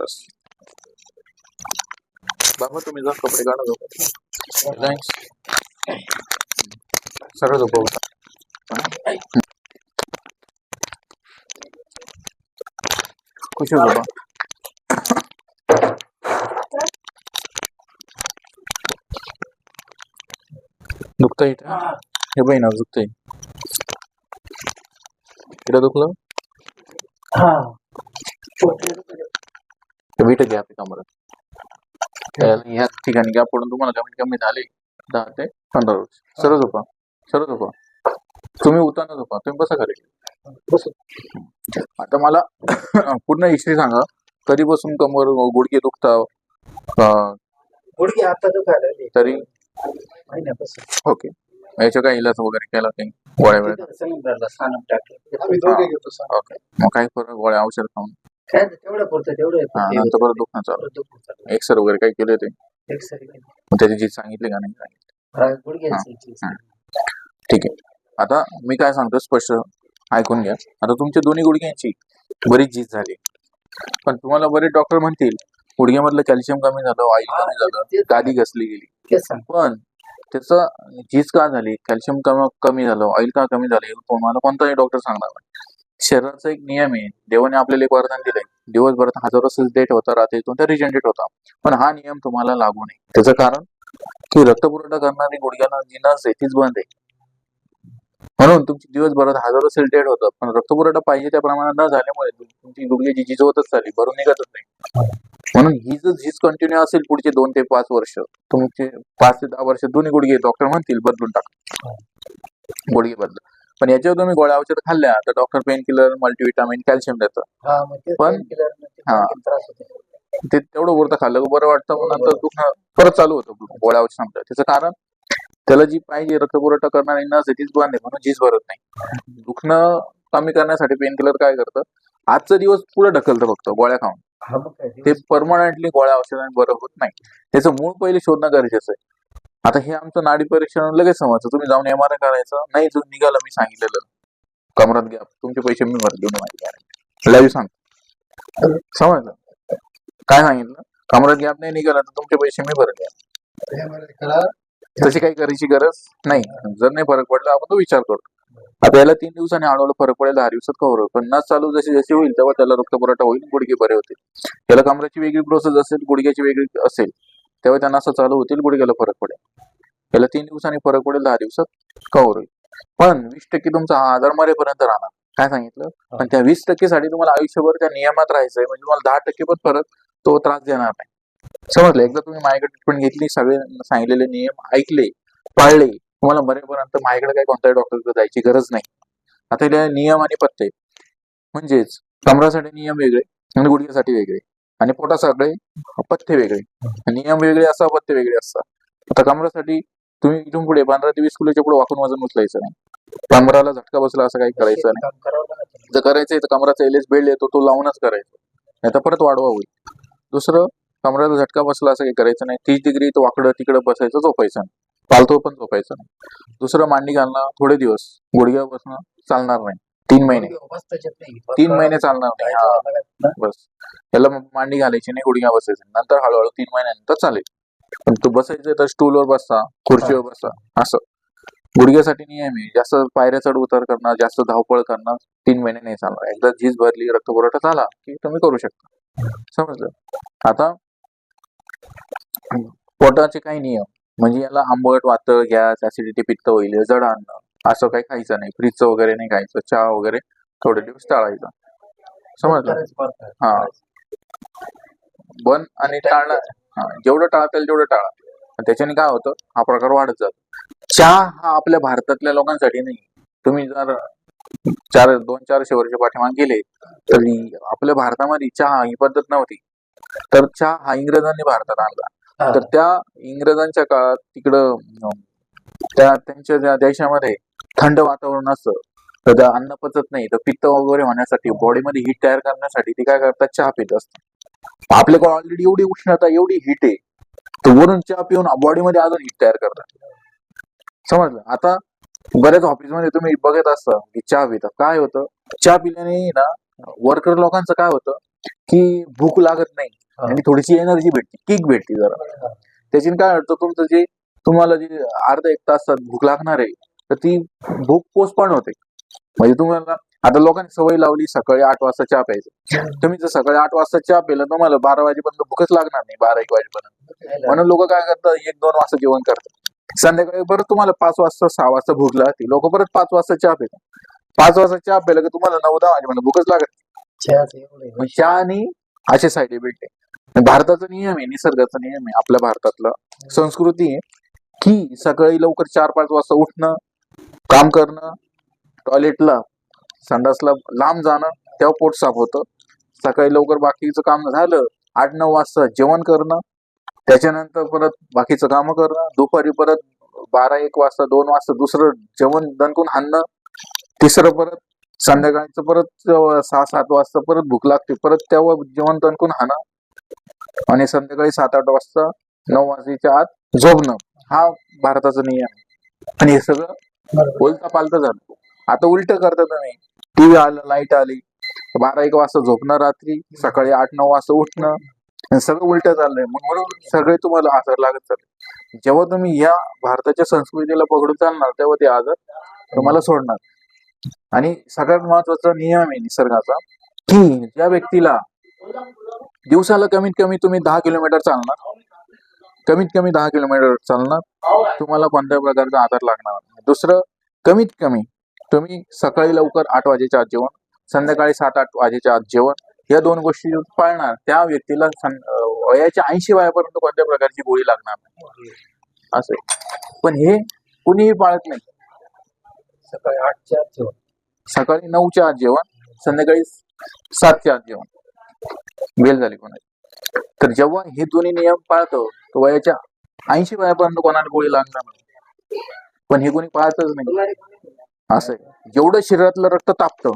बस. बाबा तुम्ही जा कपडे काढा झोपा. थँक्स सगळं झोपव खुशी हो झोपा दुखतंय इथं? हे बहिणा दुखतंय. इकडं दुखलं? तर विट घ्या कमरात. त्याला ह्या ठिकाणी गॅप पडून तुम्हाला कमीत कमी झाले दहा ते पंधरा वर्ष सरळ झोपा सरळ झोपा. तुम्ही उताना झोपा तुम्ही बसा खाली. आता मला पूर्ण हिस्ट्री सांगा. कधीपासून कमर गुडघे दुखता गुडघे आता दुखायला तरी? ओके. याच्या काय इलाज वगैरे केला काही? गोळ्या वेळेला ओके. मग काही फरक गोळ्या औषध खाऊन? काय ते तेवढं पुरतं तेवढं हा ते नंतर परत दुखणं चालू परत दुखणं चालू. एक्सर वगैरे काही केले ते. मग त्याची जी सांगितले का नाही? सांगितले गुडघ्याची ची- हा. ठीक आहे. आता मी काय सांगतो स्पष्ट ऐकून घ्या. आता तुमच्या दोन्ही गुडघ्यांची बरीच झीज झाली. पण तुम्हाला बरेच डॉक्टर म्हणतील गुडघ्यामधलं कॅल्शियम कमी झालं ऑइल कमी झालं गादी घसली गेली. तेच सांग पण त्याचं झीज का झाली? कॅल्शियम कमी कमी झालं ऑइल का कमी झालं? हे तुम्हाला कोणताही डॉक्टर सांगणार नाही. शरीराचा एक नियम आहे. देवाने आपल्याला एक वरदान दिलंय. दिवसभरात हजारो सेल्स डेट होता राहते त्या रिजनरेट होता. पण हा नियम तुम्हाला लागू नये. त्याचं कारण की रक्तपुरवठा करणारी गुडघ्याला जी नस आहे तीच बंद आहे. म्हणून तुमची दिवसभरात हजारो सेल डेट होतात पण रक्तपुरवठा पाहिजे त्या प्रमाणात न झाल्यामुळे तुमची गुडघ्याची झीज होतच चालली भरून निघतच नाही. म्हणून ही जर झीज कंटिन्यू असेल पुढचे दोन ते पाच वर्ष तुमचे पाच ते दहा वर्ष दोन्ही गुडघे डॉक्टर म्हणतील बदलून टाका. गुडघे बदल. पण याच्यावर तुम्ही गोळ्या औषध खाल्ल्या तर doctor pain killer multivitamin calcium देतं. हा मग ते पण- painkiller ने ते हा. त्रास होतो. ते तेवढं उरतं खाल्लं बरं वाटतं मग नंतर दुखणं परत चालू होतं. गोळ्या औषध संपलं त्याचं कारण त्याला जी पाहिजे रक्तपुरवठा करणारी नस आहे तीच बंद आहे म्हणून झीज भरत नाही. दुखणं कमी करण्यासाठी पेन किलर काय करतं? आजचा दिवस पुढे ढकलतं फक्त गोळ्या खाऊन. हा मग काय? ते परमनंटली गोळ्या औषधाने बरं होत नाही. त्याचं मूळ पहिले शोधणं गरजेचं आहे. आता हे आमचं नाडी परीक्षण लगेच समजतं. तुम्ही जाऊन एम आर आय करायचं. नाही जो निघालं मी सांगितलेलं. कमरात घ्या. तुमचे पैसे मी भरले माहिती लाईव्ह सांग. समजलं? काय सांगितलं? कमरात गॅप नाही निघाला तर तुमचे पैसे मी भरले तशी काही करायची गरज नाही. जर नाही फरक पडला आपण तो विचार करतो आता याला तीन दिवसांनी हळूहळू फरक पडेल दहा दिवसात कव्हर पण नस चालू जशी जशी होईल तेव्हा त्याला रक्तपुरवठा होईल गुडघे बरे होतील. याला कमराची वेगळी प्रोसेस असेल गुडघ्याची वेगळी असेल तेव्हा त्यांना असं चालू होतील गुडघ्याला फरक पडेल. याला तीन दिवसांनी फरक पडेल दहा दिवसात कव्हर होईल. पण वीस टक्के तुमचा हा आजार मरेपर्यंत राहणार. काय सांगितलं? पण त्या वीस टक्केसाठी तुम्हाला आयुष्यभर त्या नियमात राहायचंय म्हणजे तुम्हाला दहा टक्के पण फरक तो त्रास देणार नाही. समजलं? एकदा तुम्ही माझ्याकडे ट्रीटमेंट घेतली सगळे सांगितलेले नियम ऐकले पाळले तुम्हाला मरेपर्यंत माझ्याकडे काही कोणत्याही डॉक्टरकडे जायची गरज नाही. आता नियम आणि पत्ते म्हणजेच कमरासाठी नियम वेगळे आणि गुडघ्यासाठी वेगळे आणि पोटासाठी पथ्य वेगळे. नियम वेगळे असतात पथ्य वेगळे असतात आता कमरासाठी तुम्ही इथून पुढे पंधरा ते वीस किलोच्या पुढे वाकून वजन उचलायचं नाही. कमराला झटका बसला असं काही करायचं नाही. जर करायचंय तर कमराचा एल बेड बेल्ट येतो तो लावूनच करायचा. नाही तर परत वाढवा होईल. दुसरं कमराला झटका बसला असं काही करायचं नाही. तीस डिग्री तो वाकडं तिकडं बसायचं झोपायचं नाही. पालतो पण झोपायचं नाही. दुसरं मांडी घालणं थोडे दिवस गुडघ्या बसणं चालणार नाही. तीन महिने. तीन महिने चालणार नाही. बस. याला मांडी घालायची नाही गुडघ्या बसायचं नंतर हळूहळू तीन महिन्यानंतर चालेल. तू बसायचं तर स्टूलवर बसता खुर्चीवर बसा असं. गुडघ्यासाठी नियम आहे जास्त पायऱ्या चढ उतार करणं जास्त धावपळ करणं तीन महिने नाही चालणार. एकदा झीज भरली रक्तपुरवठा झाला की तुम्ही करू शकता. समजलं? आता पोटाचे काही नियम म्हणजे याला आंबट वातळ गॅस ऍसिडिटी पित्त होईल जड आणणं असं काही खायचं नाही. फ्रीजचं वगैरे नाही खायचं चहा वगैरे थोडे दिवस टाळायचं. समजलं. हा. बंद आणि टाळणं हा, जेवढं टाळता येईल तेवढं टाळा. आणि त्याच्याने काय होतं हा प्रकार वाढत जातो. चहा हा आपल्या भारतातल्या लोकांसाठी नाही. तुम्ही जर चार दोन चारशे वर्ष पाठीमागे गेले तरी आपल्या भारतामध्ये चहा ही पद्धत नव्हती. तर चहा हा इंग्रजांनी भारतात आणला. तर त्या इंग्रजांच्या काळात तिकडं त्या त्यांच्या ज्या देशामध्ये थंड वातावरण असतं तर अन्न पचत नाही. तर पित्त वगैरे होण्यासाठी बॉडीमध्ये हीट तयार करण्यासाठी ते काय करतात? चहा पित असतात. आपल्याकडे ऑलरेडी एवढी उष्णता एवढी हीट आहे तर वरून चहा पिऊन बॉडीमध्ये अजून हीट तयार करतात. समजलं? आता बऱ्याच ऑफिसमध्ये तुम्ही बघत असता की चहा पितात. काय होतं? चहा पिल्याने ना वर्कर लोकांचं काय होतं की भूक लागत नाही. आणि थोडीशी एनर्जी भेटते किक भेटते जरा. त्याच्याने काय वाटतं तुमचं जे तुम्हाला जे अर्धा एक तासात भूक लागणार आहे तर ती भूक पोस्टपॉन होते. म्हणजे तुम्हाला आता लोकांनी सवय लावली सकाळी आठ वाजता चहा प्यायचं. तुम्ही जर सकाळी आठ वाजता चहा पिलं तुम्हाला बारा वाजेपर्यंत भूकच लागणार नाही बारा एक वाजेपर्यंत. म्हणून लोक काय करतात एक दोन वाजता जेवण करतात. संध्याकाळी परत तुम्हाला पाच वाजता सहा वाजता भूक लागते लोक परत पाच वाजता चहा पितात. पाच वाजता चहा प्यायला की तुम्हाला नऊ दहा वाजेपर्यंत भूकच लागत चहा आणि असे साईड इफेक्ट आहे. भारताचा नियम आहे निसर्गाचा नियम आहे आपल्या भारतातला संस्कृती आहे की सकाळी लवकर चार पाच वाजता उठणं काम करणं टॉयलेटला संडासला लांब जाणं तेव्हा पोट साफ होतं. सकाळी लवकर बाकीचं काम झालं आठ नऊ वाजता जेवण करणं त्याच्यानंतर परत बाकीचं काम करणं दुपारी परत बारा एक वाजता दोन वाजता दुसरं जेवण दणकून हाणणं तिसरं परत संध्याकाळचं परत सहा सात वाजता परत भूक लागते परत तेव्हा जेवण दणकून हाणं आणि संध्याकाळी सात आठ वाजता नऊ वाजेच्या आत झोपणं. हा भारताचा नियम आहे. आणि हे सगळं. उलटा पालट झालं. आता उलट करता तुम्ही. टीव्ही आलं लाइट आली. बारा एक वाजता झोपणं रात्री सकाळी आठ नऊ वाजता उठणं. सगळं उलट चाललंय. मग म्हणून सगळे तुम्हाला आजार लागत चालले. जेव्हा तुम्ही या भारताच्या संस्कृतीला पकडून चालणार तेव्हा ते आजार तुम्हाला सोडणार. आणि सगळ्यात महत्त्वाचा नियम आहे निसर्गाचा की ज्या व्यक्तीला दिवसाला कमीत कमी तुम्ही दहा किलोमीटर चालणार कमीत कमी दहा किलोमीटर चालणार तुम्हाला कोणत्या प्रकारचा आधार लागणार दुसरं कमीत कमी तुम्ही सकाळी लवकर आठ वाजेच्या आत जेवण संध्याकाळी सात आठ वाजेच्या आत जेवण या दोन गोष्टी पाळणार त्या व्यक्तीला वयाच्या ऐंशी वयापर्यंत कोणत्या प्रकारची गोळी लागणार नाही. असं. पण हे कुणीही पाळत नाही. सकाळी आठच्या आत जेवण. सकाळी नऊच्या आत जेवण संध्याकाळी सातच्या आत जेवण. बेल झाली कोणाची? तर जेव्हा हे दोन्ही नियम पाळतो तो वयाच्या ऐंशी वयापर्यंत कोणाला गोळी लागणार नाही. पण हे कोणी पाळतच नाही. असं आहे. जेवढं शरीरातलं रक्त तापतं.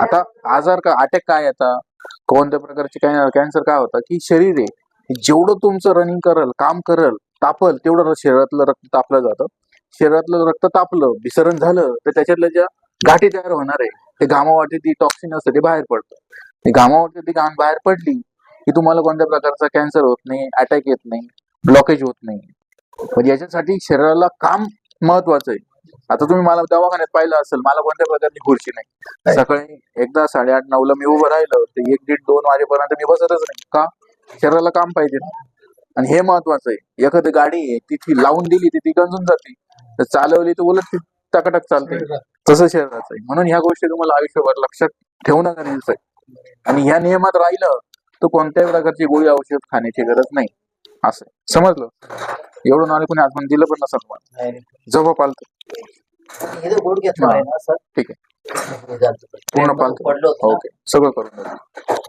आता आजार का अटॅक काय येतात कोणत्या प्रकारचे काय कॅन्सर काय होतं? की शरीर आहे. जेवढं तुमचं रनिंग करल काम करल तापल तेवढं शरीरातलं रक्त तापलं जातं. शरीरातलं रक्त तापलं विसरण झालं तर त्याच्यातल्या ज्या गाठी तयार होणार आहे ते घामावाटी ती टॉक्सिन असतं ते बाहेर पडतं. ते ती घाण बाहेर पडली की तुम्हाला कोणत्या प्रकारचा कॅन्सर होत नाही अटॅक येत नाही ब्लॉकेज होत नाही. पण याच्यासाठी शरीराला काम महत्वाचं आहे. आता तुम्ही मला दवाखान्यात पाहिलं असेल मला कोणत्या प्रकारची खुर्ची नाही. सकाळी एकदा साडेआठ नऊला मी उभं राहिलं तर एक दीड दोन वाजेपर्यंत मी बसतच नाही. का? शरीराला काम पाहिजे आणि हे महत्वाचं आहे. एखादी गाडी आहे लावून दिली ती ती गंजून जाते. तर चालवली तर उलट ती टकाटक चालते. तसं शरीराचं आहे. म्हणून ह्या गोष्टी तुम्हाला आयुष्यभर लक्षात ठेवणं गरजेचं आहे. आणि ह्या नियमात राहिलं तर कोणत्याही प्रकारची गोळी औषध खाण्याची गरज नाही. असं. समजलं? एवढं नॉलेज कोणी आज दिलं पण नसेल मला नाही, नाही. जवळ पालतं इथं बोट घेतला आहे ना असं ठीक हे झालं. पूर्ण पालतं पडलं. ओके सगळं करून देतो.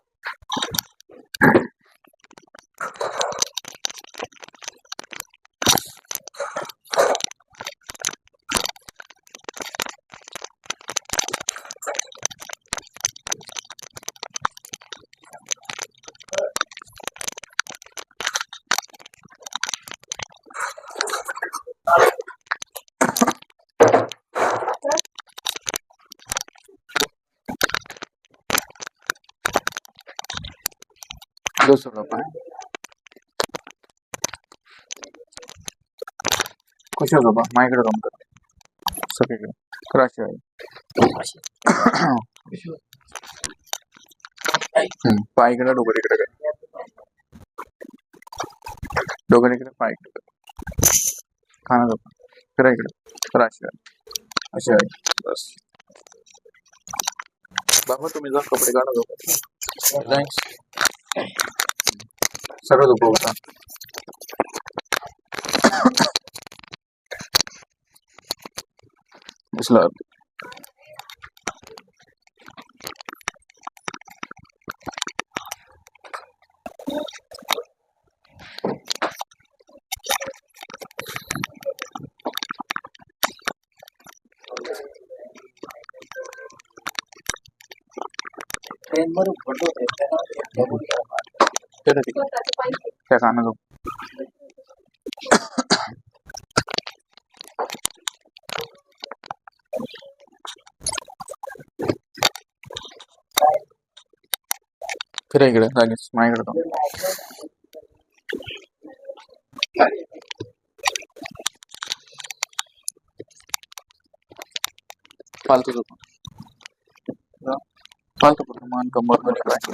दुसरं पाय कशा बाबा माझ्याकडे काम कर सगळीकडे. करायची आहे? हम्म, पाय इकडे डोकं इकडे कर डोकं इकडे पाय इकडे कर खाना बाबा करा इकडे. करायची आहे? अशी आहे. बस. बाबा तुम्ही जा कपडे काढा जाऊ थँक्स सगळं झोपव होता. दिसलं. ट्रेनमध्ये पडलं होतं. त्याला बोट त्या ठिकाणी त्या फिरा इकडे जागेच माझ्याकडे थांब. फालतू झोप फालतू कुठं मान कंबर दोन्ही काय